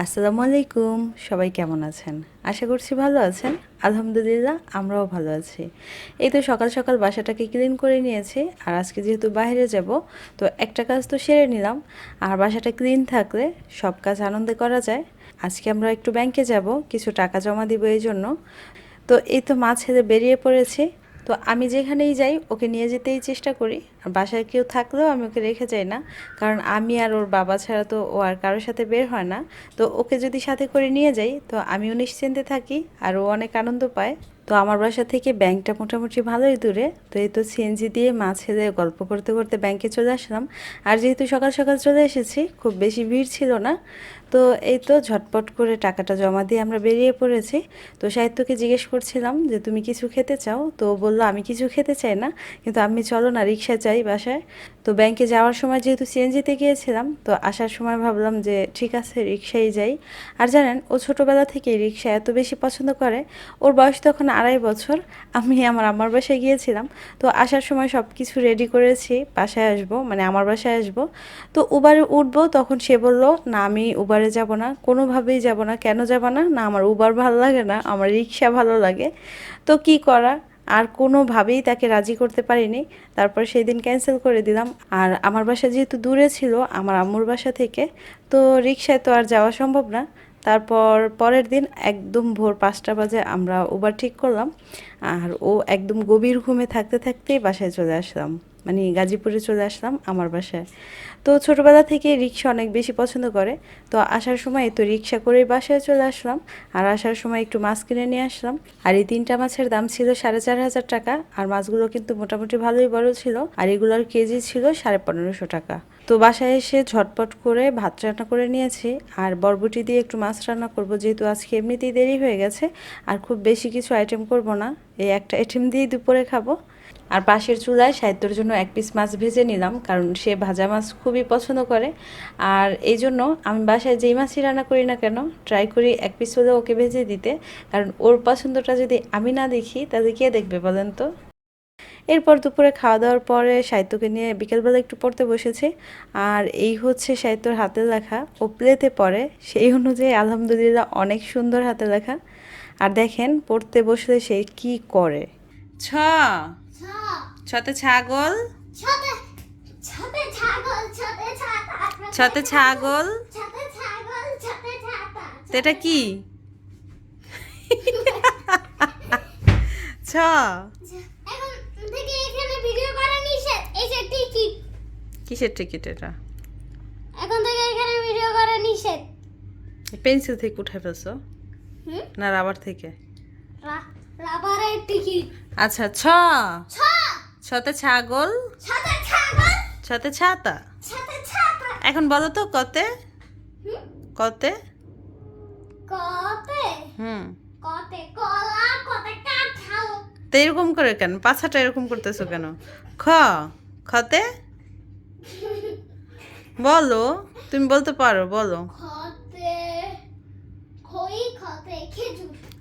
আসসালামু আলাইকুম সবাই কেমন আছেন? আশা করছি ভালো আছেন। আলহামদুলিল্লাহ, আমরাও ভালো আছি। এই তো সকাল সকাল বাসাটাকে ক্লিন করে নিয়েছি, আর আজকে যেহেতু বাইরে যাব, তো একটা কাজ তো সেরে নিলাম। আর বাসাটা ক্লিন থাকলে সব কাজ আনন্দে করা যায়। আজকে আমরা একটু ব্যাংকে যাব, কিছু টাকা জমা দিব এই জন্য। তো এই তো মা ছেলে বেরিয়ে পড়েছে। তো আমি যেখানেই যাই, ওকে নিয়ে যেতেই চেষ্টা করি। আর বাসায় কেউ থাকলেও আমি ওকে রেখে যাই না। কারণ আমি আর ওর বাবা ছাড়া তো ও আর কারোর সাথে বের হয় না। তো ওকে যদি সাথে করে নিয়ে যাই, তো আমিও নিশ্চিন্তে থাকি আর ও অনেক আনন্দ পায়। তো আমার বাসা থেকে ব্যাংকটা মোটামুটি ভালোই দূরে। তো এই তো সিএনজি দিয়ে মা ছেলে গল্প করতে করতে ব্যাংকে চলে আসলাম। আর যেহেতু সকাল সকাল চলে এসেছি, খুব বেশি ভিড় ছিল না। তো এই তো ঝটপট করে টাকাটা জমা দিয়ে আমরা বেরিয়ে পড়েছি। তো সাহিত্যকে জিজ্ঞেস করছিলাম যে, তুমি কিছু খেতে চাও? তো বলল, আমি কিছু খেতে চাই না, কিন্তু আমি চলো না, রিক্সা চাই বাসায়। তো ব্যাংকে যাওয়ার সময় যেহেতু সিএনজিতে গিয়েছিলাম, তো আসার সময় ভাবলাম যে, ঠিক আছে, রিক্সায় যাই। আর জানেন, ও ছোটোবেলা থেকেই রিক্সা এত বেশি পছন্দ করে, ওর বয়স তখন আড়াই বছর, আমি আমার আমার বাসায় গিয়েছিলাম। তো আসার সময় সব কিছু রেডি করেছি, বাসায় আসব মানে আমার বাসায় আসব। তো উবারে উঠবো, তখন সে বলল, না, আমি উবারে যাব না, কোনোভাবেই যাব না, কেন যাব না? না, আমার উবার ভালো লাগে না, আমার রিক্সা ভালো লাগে। তো কি করা? আর কোনোভাবেই তাকে রাজি করতে পারিনি। তারপর সেই দিন ক্যান্সেল করে দিলাম। আর আমার বাসা যেহেতু দূরে ছিল, আমার আম্মুর বাসা থেকে, তো রিক্সায় তো আর যাওয়া সম্ভব না। তারপর পরের দিন একদম ভোর পাঁচটা বাজে আমরা উবার ঠিক করলাম। আর ও একদম গভীর ঘুমে থাকতে থাকতেই বাসায় চলে আসলাম। মানে গাজীপুরে চলে আসলাম আমার বাসায়। তো ছোটোবেলা থেকে রিক্সা অনেক বেশি পছন্দ করে। তো আসার সময় তো রিক্সা করেই বাসায় চলে আসলাম। আর আসার সময় একটু মাছ কিনে নিয়ে আসলাম। আর এই তিনটা মাছের দাম ছিল সাড়ে চার হাজার টাকা। আর মাছগুলো কিন্তু মোটামুটি ভালোই বড় ছিল। আর এগুলোর কেজি ছিল সাড়ে পনেরোশো টাকা। তো বাসায় এসে ঝটপট করে ভাত রান্না করে নিয়েছি। আর বরবটি দিয়ে একটু মাছ রান্না করব, যেহেতু আজকে এমনিতেই দেরি হয়ে গেছে। আর খুব বেশি কিছু আইটেম করব না। এই একটা আইটেম দিয়েই দুপুরে খাব। আর পাশের চুলায় সাহিত্যর জন্য এক পিস মাছ ভেজে নিলাম, কারণ সে ভাজা মাছ খুবই পছন্দ করে। আর এই জন্য আমি বাসায় যেই মাছই রান্না করি না কেন ট্রাই করি এক পিস হলেও ওকে ভেজে দিতে, কারণ ওর পছন্দটা যদি আমি না দেখি, তাহলে কে দেখবে বলেন তো? এরপর দুপুরে খাওয়া দাওয়ার পরে সাহিত্যকে নিয়ে বিকেলবেলা একটু পড়তে বসেছে। আর এই হচ্ছে সাহিত্যর হাতে লেখা, ও প্লেতে পড়ে, সেই অনুযায়ী আলহামদুলিল্লাহ অনেক সুন্দর হাতে লেখা। আর দেখেন, পড়তে বসলে সে কি করে। ছ। ছতে ছাগল। ছতে ছাগল এটা কি? ছ। টিকিট কিসের টিকিট এটা? এখন থেকে এখানে ভিডিও করা নিষেধ। পেন্সিল থেকে উঠে ফেলছো? না রাবার থেকে? রাবারের টিকিট আচ্ছা ছ। ছ। ছতে ছাগল? ছাগল? ছতে? ছাতা। এখন বলো তো কতে? কতে? হুম। তো এরকম করে কেন? পাছাটা এরকম করতেছো কেন? খ খতে? বলো তুমি বলতে পারো বলো।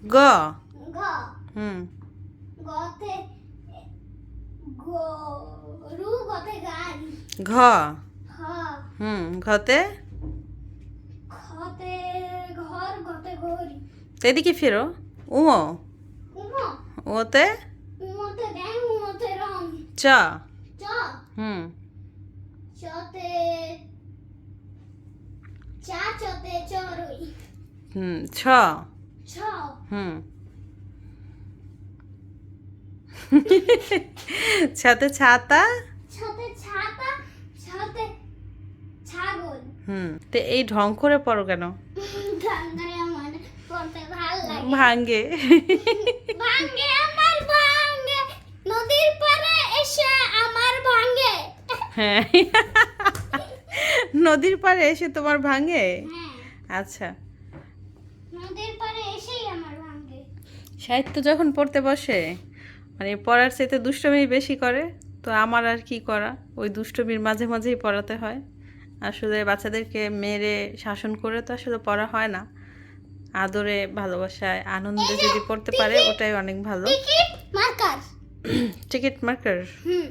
গ। হুম। গতে ঘ। হুম ঘতে? এদিকে ফেরো। উমো। ওতে চ। চ। হুম। হুম ছ। ছ। হুম। ছাতে ছাতা? ছতে ছাতা ছতে ছাগল। হুম তো এই ঢং করে পড়ো কেন? ভাঙ্গে। ভাঙ্গে আমার ভাঙ্গে নদীর পাড়ে এসে আমার ভাঙ্গে। হ্যাঁ। নদীর পাড়ে এসে তোমার ভাঙে হ্যাঁ। আচ্ছা। নদীর পাড়ে এসেই আমার ভাঙ্গে। সাহিত্য যখন পড়তে বসে মানে পড়ার চাইতে দুষ্টমি বেশি করে তো আমার আর কি করা? ওই দুষ্টমির মাঝে মাঝেই পড়াতে হয়। আসলে বাচ্চাদেরকে মেরে শাসন করে তো আসলে পড়া হয় না। আদরে ভালোবাসায় আনন্দে যদি পড়তে পারে ওটাই অনেক ভালো। টিকিট মার্কার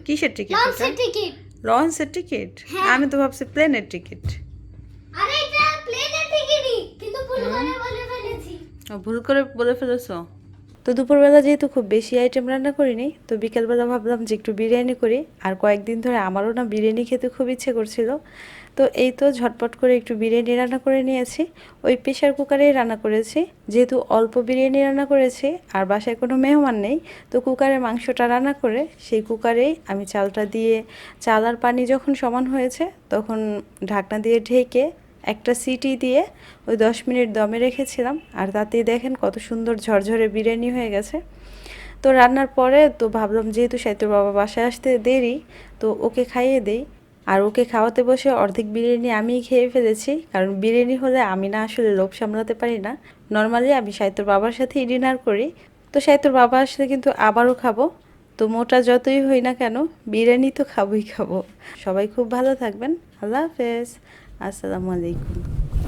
কিসের টিকিট লঞ্চের টিকিট। আমি তো ভাবছি প্লেনের টিকিট ভুল করে বলে ফেলেছো? তো দুপুরবেলা যেহেতু খুব বেশি আইটেম রান্না করিনি, তো বিকেলবেলা ভাবলাম যে একটু বিরিয়ানি করি। আর কয়েকদিন ধরে আমারও না বিরিয়ানি খেতে খুব ইচ্ছে করছিল। তো এই তো ঝটপট করে একটু বিরিয়ানি রান্না করে নিয়েছি। ওই প্রেশার কুকারেই রান্না করেছি। যেহেতু অল্প বিরিয়ানি রান্না করেছি, আর বাসায় কোনো মেহমান নেই, তো কুকারে মাংসটা রান্না করে সেই কুকারেই আমি চালটা দিয়ে, চাল আর পানি যখন সমান হয়েছে, তখন ঢাকনা দিয়ে ঢেকে একটা সিটি দিয়ে ওই দশ মিনিট দমে রেখেছিলাম, আর তাতেই দেখেন কত সুন্দর ঝরঝরে বিরিয়ানি হয়ে গেছে। তো রান্নার পরে তো ভাবলাম, যেহেতু সাইতুর বাবা বাসায় আসতে দেরি, তো ওকে খাইয়ে দেই। আর ওকে খাওয়াতে বসে অর্ধেক বিরিয়ানি আমিই খেয়ে ফেলেছি, কারণ বিরিয়ানি হলে আমি না আসলে লোভ সামলাতে পারি না। নর্মালি আমি সাইতুর বাবার সাথেই ডিনার করি। তো সাইতুর বাবা আসলে কিন্তু আবারও খাব। তো মোটা যতই হই না কেন, বিরিয়ানি তো খাবোই খাব। সবাই খুব ভালো থাকবেন। আল্লাহ হাফেজ। আসসালামু আলাইকুম।